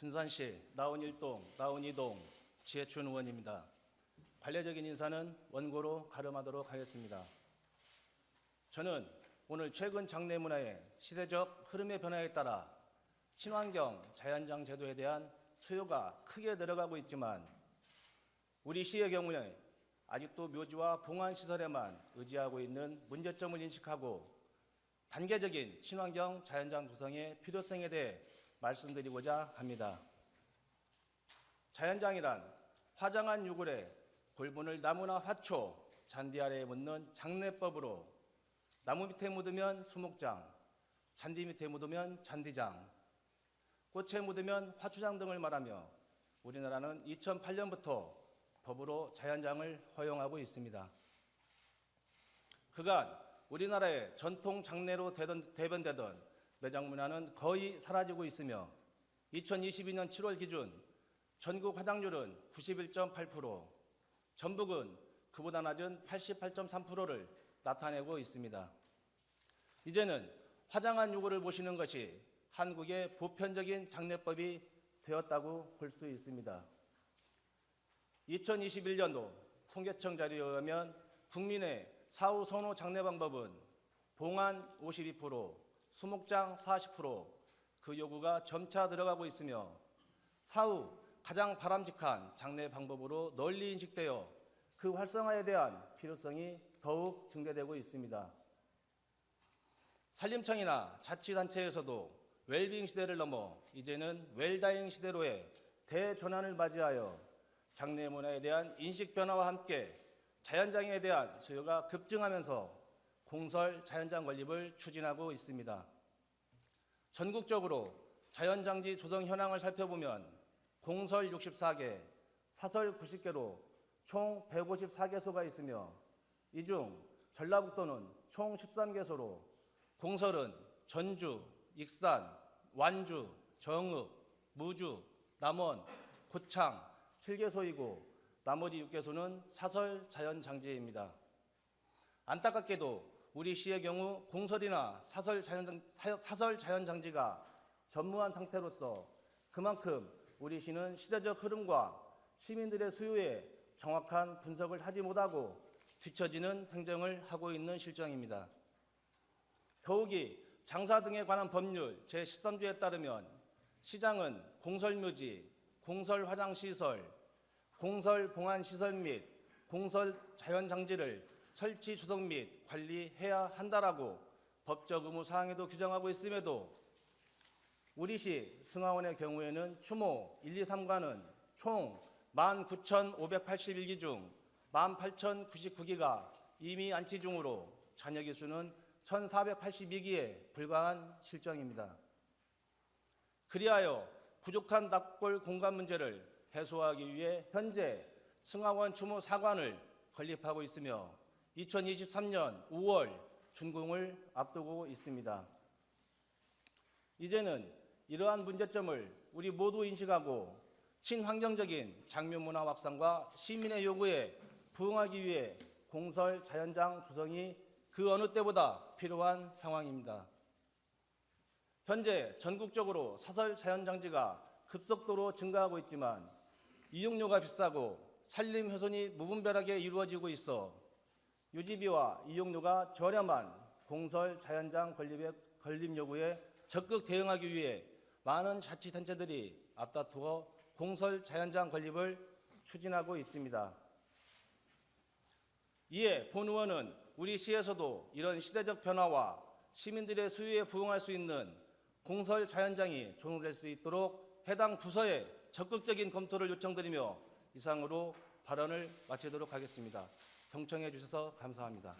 분산시 나온 1동, 나온 2동 지혜춘 의원입니다. 관례적인 인사는 원고로 가름하도록 하겠습니다. 저는 오늘 최근 장내 문화의 시대적 흐름의 변화에 따라 친환경 자연장 제도에 대한 수요가 크게 늘어가고 있지만 우리 시의 경우에 아직도 묘지와 봉안 시설에만 의지하고 있는 문제점을 인식하고 단계적인 친환경 자연장 구성의 필요성에 대해 말씀드리고자 합니다. 자연장이란 화장한 유골에 골분을 나무나 화초, 잔디 아래에 묻는 장례법으로 나무 밑에 묻으면 수목장, 잔디 밑에 묻으면 잔디장, 꽃에 묻으면 화초장 등을 말하며 우리나라는 2008년부터 법으로 자연장을 허용하고 있습니다. 그간 우리나라의 전통 장례로 대변되던 매장 문화는 거의 사라지고 있으며 2022년 7월 기준 전국 화장률은 91.8%, 전북은 그보다 낮은 88.3%를 나타내고 있습니다. 이제는 화장한 요구를 보시는 것이 한국의 보편적인 장례법이 되었다고 볼 수 있습니다. 2021년도 통계청 자료에 의하면 국민의 사후 선호 장례 방법은 봉안 52%, 수목장 40%그 요구가 점차 들어가고 있으며 사후 가장 바람직한 장례 방법으로 널리 인식되어 그 활성화에 대한 필요성이 더욱 증대되고 있습니다. 산림청이나 자치단체에서도 웰빙 시대를 넘어 이제는 웰다잉 시대로의 대전환을 맞이하여 장례 문화에 대한 인식 변화와 함께 자연장에 대한 수요가 급증하면서 공설 자연장 건립을 추진하고 있습니다. 전국적으로 자연장지 조성 현황을 살펴보면 공설 64개, 사설 90개로 총 154개소가 있으며 이 중 전라북도는 총 13개소로 공설은 전주, 익산, 완주, 정읍, 무주, 남원, 고창 7개소이고 나머지 6개소는 사설 자연장지입니다. 안타깝게도 우리 시의 경우 공설이나 사설 자연장, 사설 자연장지가 전무한 상태로서 그만큼 우리 시는 시대적 흐름과 시민들의 수요에 정확한 분석을 하지 못하고 뒤처지는 행정을 하고 있는 실정입니다. 더욱이 장사 등에 관한 법률 제13조에 따르면 시장은 공설묘지, 공설화장시설, 공설봉안시설 및 공설자연장지를 설치, 조성 및 관리해야 한다라고 법적 의무 사항에도 규정하고 있음에도 우리시 승하원의 경우에는 추모 1, 2, 3과는 총 19,581기 중 18,099기가 이미 안치 중으로 잔여 기수는 1,482기에 불과한 실정입니다. 그리하여 부족한 납골 공간 문제를 해소하기 위해 현재 승하원 추모 4관을 건립하고 있으며 2023년 5월 준공을 앞두고 있습니다. 이제는 이러한 문제점을 우리 모두 인식하고 친환경적인 장묘 문화 확산과 시민의 요구에 부응하기 위해 공설 자연장 조성이 그 어느 때보다 필요한 상황입니다. 현재 전국적으로 사설 자연장지가 급속도로 증가하고 있지만 이용료가 비싸고 산림 훼손이 무분별하게 이루어지고 있어 유지비와 이용료가 저렴한 공설 자연장 건립의 건립 요구에 적극 대응하기 위해 많은 자치단체들이 앞다투어 공설 자연장 건립을 추진하고 있습니다. 이에 본 의원은 우리 시에서도 이런 시대적 변화와 시민들의 수요에 부응할 수 있는 공설 자연장이 조성될 수 있도록 해당 부서에 적극적인 검토를 요청드리며 이상으로 발언을 마치도록 하겠습니다. 경청해 주셔서 감사합니다.